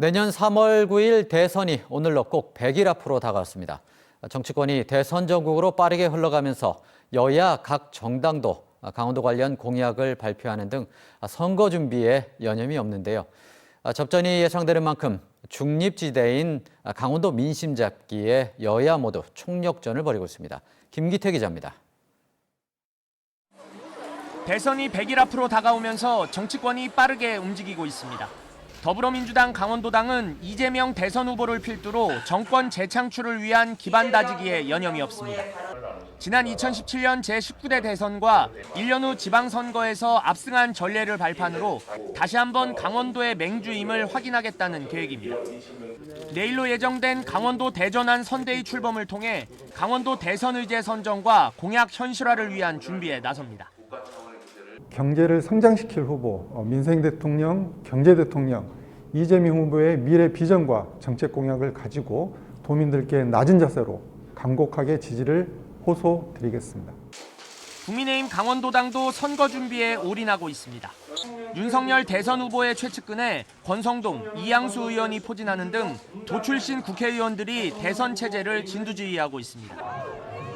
내년 3월 9일 대선이 오늘로 꼭 100일 앞으로 다가왔습니다. 정치권이 대선 전국으로 빠르게 흘러가면서 여야 각 정당도 강원도 관련 공약을 발표하는 등 선거 준비에 여념이 없는데요. 접전이 예상되는 만큼 중립지대인 강원도 민심 잡기에 여야 모두 총력전을 벌이고 있습니다. 김기태 기자입니다. 대선이 100일 앞으로 다가오면서 정치권이 빠르게 움직이고 있습니다. 더불어민주당 강원도당은 이재명 대선 후보를 필두로 정권 재창출을 위한 기반 다지기에 여념이 없습니다. 지난 2017년 제19대 대선과 1년 후 지방선거에서 압승한 전례를 발판으로 다시 한번 강원도의 맹주임을 확인하겠다는 계획입니다. 내일로 예정된 강원도 대전안 선대위 출범을 통해 강원도 대선 의제 선정과 공약 현실화를 위한 준비에 나섭니다. 경제를 성장시킬 후보, 어, 민생 대통령, 경제 대통령, 이재명 후보의 미래 비전과 정책 공약을 가지고 도민들께 낮은 자세로 강곡하게 지지를 호소드리겠습니다. 국민의힘 강원도당도 선거 준비에 올인하고 있습니다. 윤석열 대선 후보의 최측근에 권성동, 이양수 의원이 포진하는 등 도출신 국회의원들이 대선 체제를 진두지휘하고 있습니다.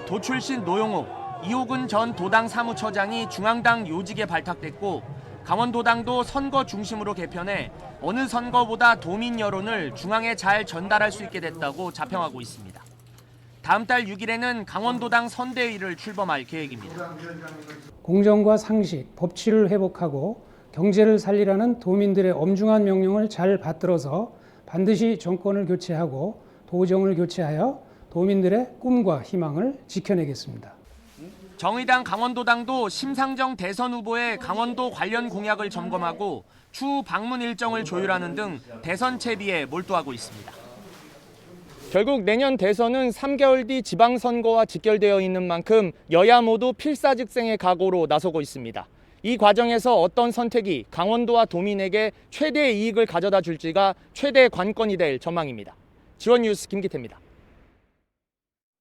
도출신 노영욱, 이호근 전 도당 사무처장이 중앙당 요직에 발탁됐고 강원도당도 선거 중심으로 개편해 어느 선거보다 도민 여론을 중앙에 잘 전달할 수 있게 됐다고 자평하고 있습니다. 다음 달 6일에는 강원도당 선대위를 출범할 계획입니다. 공정과 상식, 법치를 회복하고 경제를 살리라는 도민들의 엄중한 명령을 잘 받들어서 반드시 정권을 교체하고 도정을 교체하여 도민들의 꿈과 희망을 지켜내겠습니다. 정의당 강원도당도 심상정 대선 후보의 강원도 관련 공약을 점검하고 추후 방문 일정을 조율하는 등 대선 채비에 몰두하고 있습니다. 결국 내년 대선은 3개월 뒤 지방선거와 직결되어 있는 만큼 여야 모두 필사직생의 각오로 나서고 있습니다. 이 과정에서 어떤 선택이 강원도와 도민에게 최대 이익을 가져다 줄지가 최대 관건이 될 전망입니다. 지원 뉴스 김기태입니다.